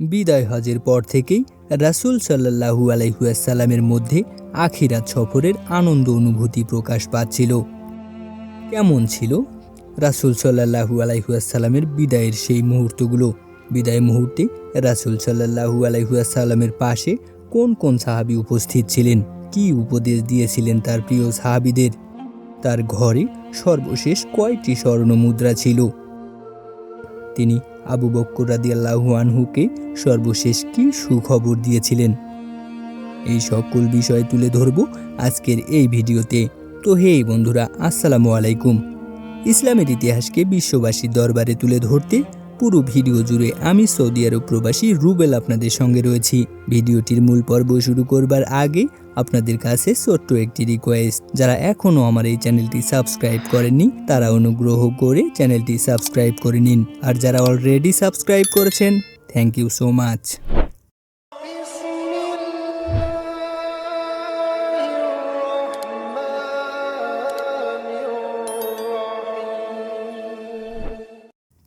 বিদায় হজের পর থেকেই রাসূল সাল্লাহু আলাইহুয়াসাল্লামের মধ্যে আখিরাত সফরের আনন্দ অনুভূতি প্রকাশ পাচ্ছিল। কেমন ছিল রাসূল সাল্লাহু আলাইহুয়াসাল্লামের বিদায়ের সেই মুহূর্তগুলো? বিদায় মুহূর্তে রাসূল সাল্লাহু আলাইহুয়াসাল্লামের পাশে কোন কোন সাহাবী উপস্থিত ছিলেন? কি উপদেশ দিয়েছিলেন তার প্রিয় সাহাবিদের? তার ঘরে সর্বশেষ কয়টি স্বর্ণ মুদ্রা ছিল? তিনি আবু বক্কর রাদিয়াল্লাহু আনহুকে সর্বশেষ কি সুখবর দিয়েছিলেন? এই সকল বিষয় তুলে ধরব আজকের এই ভিডিওতে। তো হেই বন্ধুরা, আসসালামু আলাইকুম। ইসলামের ইতিহাসকে বিশ্ববাসীর দরবারে তুলে ধরতে পুরো ভিডিও জুড়ে আমি সৌদি আরব প্রবাসী রুবেল আপনাদের সঙ্গে রয়েছি। ভিডিওটির মূল পর্ব শুরু করবার আগে আপনাদের কাছে ছোট্ট একটি রিকোয়েস্ট যারা এখনও আমার এই চ্যানেলটি সাবস্ক্রাইব করেননি, তারা অনুগ্রহ করে চ্যানেলটি সাবস্ক্রাইব করে নিন। আর যারা অলরেডি সাবস্ক্রাইব করেছেন থ্যাংক ইউ সো মাচ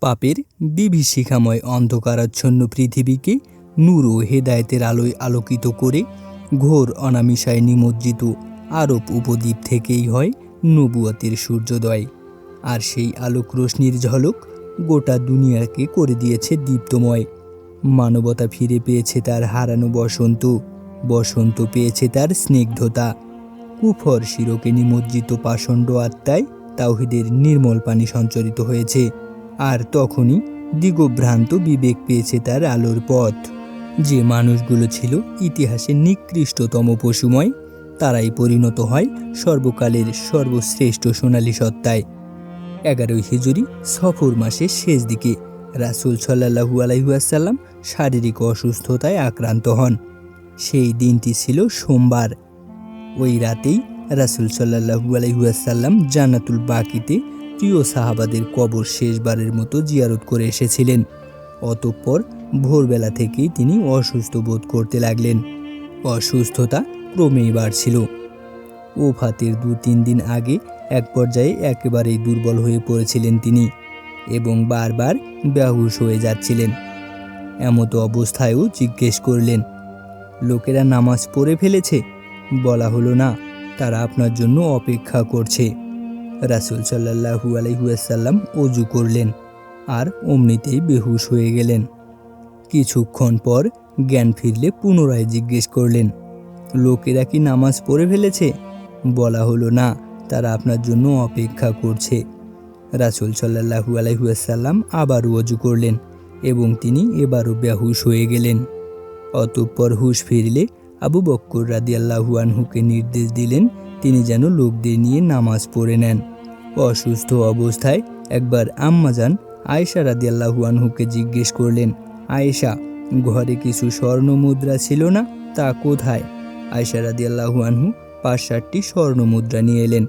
পাপের বিভীষিকাময় অন্ধকারাচ্ছন্ন পৃথিবীকে নূর ও হেদায়েতের আলোয় আলোকিত করে ঘোর অনামিশায় নিমজ্জিত আরব উপদ্বীপ থেকেই হয় নবুয়াতের সূর্যোদয়। আর সেই আলোক রশ্মির ঝলক গোটা দুনিয়াকে করে দিয়েছে দীপ্তময়। মানবতা ফিরে পেয়েছে তার হারানো বসন্ত বসন্ত পেয়েছে তার স্নিগ্ধতা। কুফর শিরকে নিমজ্জিত পাষণ্ড আত্মায় তাওহিদের নির্মল পানি সঞ্চরিত হয়েছে। আর তখনই দিগভ্রান্ত বিবেক পেয়েছে তার আলোর পথ। যে মানুষগুলো ছিল ইতিহাসের নিকৃষ্টতম পশুময়, তারাই পরিণত হয় সর্বকালের সর্বশ্রেষ্ঠ সোনালী সত্তায়। এগারোই হিজুরি সফর মাসের শেষ দিকে রাসুল সাল্লাহু আলাইহুয়াসাল্লাম শারীরিক অসুস্থতায় আক্রান্ত হন। সেই দিনটি ছিল সোমবার। ওই রাতেই রাসুল সাল্লাহু আলাইহুয়াসাল্লাম জান্নাতুল বাকিতে প্রিয় সাহাবাদের কবর শেষবারের মতো জিয়ারত করে এসেছিলেন। অতঃপর ভোরবেলা থেকেই তিনি অসুস্থ বোধ করতে লাগলেন। অসুস্থতা ক্রমেই বাড়ছিল। ওফাতের দু তিন দিন আগে এক পর্যায়ে একেবারেই দুর্বল হয়ে পড়েছিলেন তিনি এবং বারবার বেহুশ হয়ে যাচ্ছিলেন। এমতো অবস্থায়ও জিজ্ঞেস করলেন, লোকেরা নামাজ পড়ে ফেলেছে? বলা হলো না, তারা আপনার জন্য অপেক্ষা করছে। রাসুল সাল্লাহু আলহিউসাল্লাম অজু করলেন আর অমনিতেই বেহুশ হয়ে গেলেন। কিছুক্ষণ পর জ্ঞান ফিরলে পুনরায় জিজ্ঞেস করলেন, লোকেরা কি নামাজ পড়ে ফেলেছে? বলা হলো না, তারা আপনার জন্য অপেক্ষা করছে। রাসুল সাল্লাহু আলহিউসাল্লাম আবারও অজু করলেন এবং তিনি এবারও বেহুশ হয়ে গেলেন। অতঃপর হুশ ফিরলে আবু বক্কর রাদিয়াল্লাহু আনহুকে নির্দেশ দিলেন, তিনি যেন লোকদের নিয়ে নামাজ পড়ে নেন। অসুস্থ অবস্থায় একবার আম্মাজান আয়েশা রাদিয়াল্লাহু জিজ্ঞেস করলেন, আয়েশা, ঘরে কিছু স্বর্ণ মুদ্রা ছিল না? তা কোথায়? আয়েশা রাদিয়াল্লাহু পাঁচ ষাটটি স্বর্ণ মুদ্রা নিয়ে এলেন।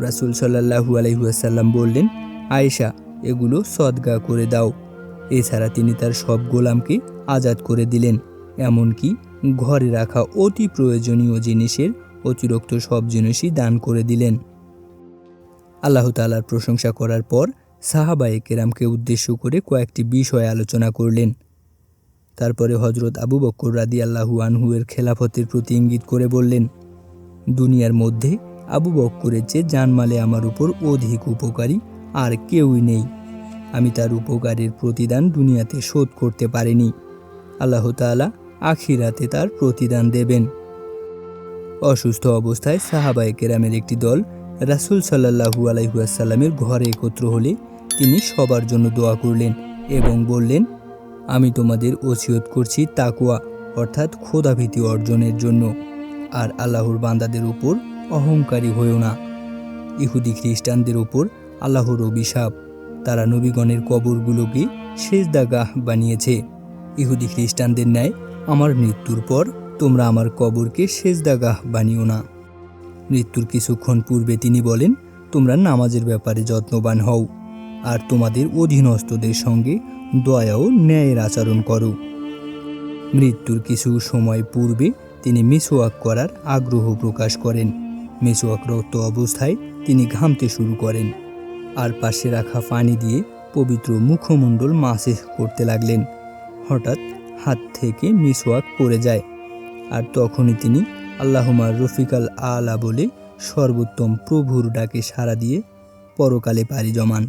রাসুল সাল্লাহু আলহিহাসাল্লাম বললেন, আয়েশা, এগুলো সদগা করে দাও। এছাড়া তিনি তার সব গোলামকে আজাদ করে দিলেন। এমনকি ঘরে রাখা অতি প্রয়োজনীয় জিনিসের অতিরিক্ত সব জিনিসই দান করে দিলেন। আল্লাহ তালার প্রশংসা করার পর সাহাবায়ে কেরামকে উদ্দেশ্য করে কয়েকটি বিষয় আলোচনা করলেন। তারপরে হজরত আবু বক্কর রাদি আল্লাহু আনহুয়ের খেলাফতের প্রতি ইঙ্গিত করে বললেন, দুনিয়ার মধ্যে আবু বক্করের চেয়ে জানমালে আমার উপর অধিক উপকারী আর কেউই নেই। আমি তার উপকারের প্রতিদান দুনিয়াতে শোধ করতে পারিনি। আল্লাহ তাআলা আখিরাতে তার প্রতিদান দেবেন। অসুস্থ অবস্থায় সাহাবায়ে কেরামের একটি দল রাসুল সাল্লাহু আলাইহুয়াসাল্লামের ঘরে একত্র হলে তিনি সবার জন্য দোয়া করলেন এবং বললেন, আমি তোমাদের ওসিয়ত করছি তাকুয়া অর্থাৎ খোদাভীতি অর্জনের জন্য। আর আল্লাহর বান্দাদের উপর অহংকারী হয়েও না। ইহুদি খ্রিস্টানদের উপর আল্লাহর অভিশাপ। তারা নবীগণের কবরগুলোকে সেজদাগাহ বানিয়েছে। ইহুদি খ্রিস্টানদের ন্যায় আমার মৃত্যুর পর তোমরা আমার কবরকে সেজদাগাহ বানিও না। মৃত্যুর কিছুক্ষণ পূর্বে তিনি বলেন, তোমরা নামাজের ব্যাপারে যত্নবান হও, আর তোমাদের অধীনস্থদের সঙ্গে দয়া ও ন্যায়ের আচরণ করো। মৃত্যুর কিছু সময় পূর্বে তিনি মিসওয়াক করার আগ্রহ প্রকাশ করেন। মিসওয়াকরত অবস্থায় তিনি ঘামতে শুরু করেন, আর পাশে রাখা পানি দিয়ে পবিত্র মুখমণ্ডল মাসে করতে লাগলেন। হঠাৎ হাত থেকে মিসওয়াক পড়ে যায়, আর তখনই তিনি আল্লাহমার রফিকাল আলা বলে সর্বোত্তম প্রভুর ডাকে সাড়া দিয়ে পরকালে পারি জমান।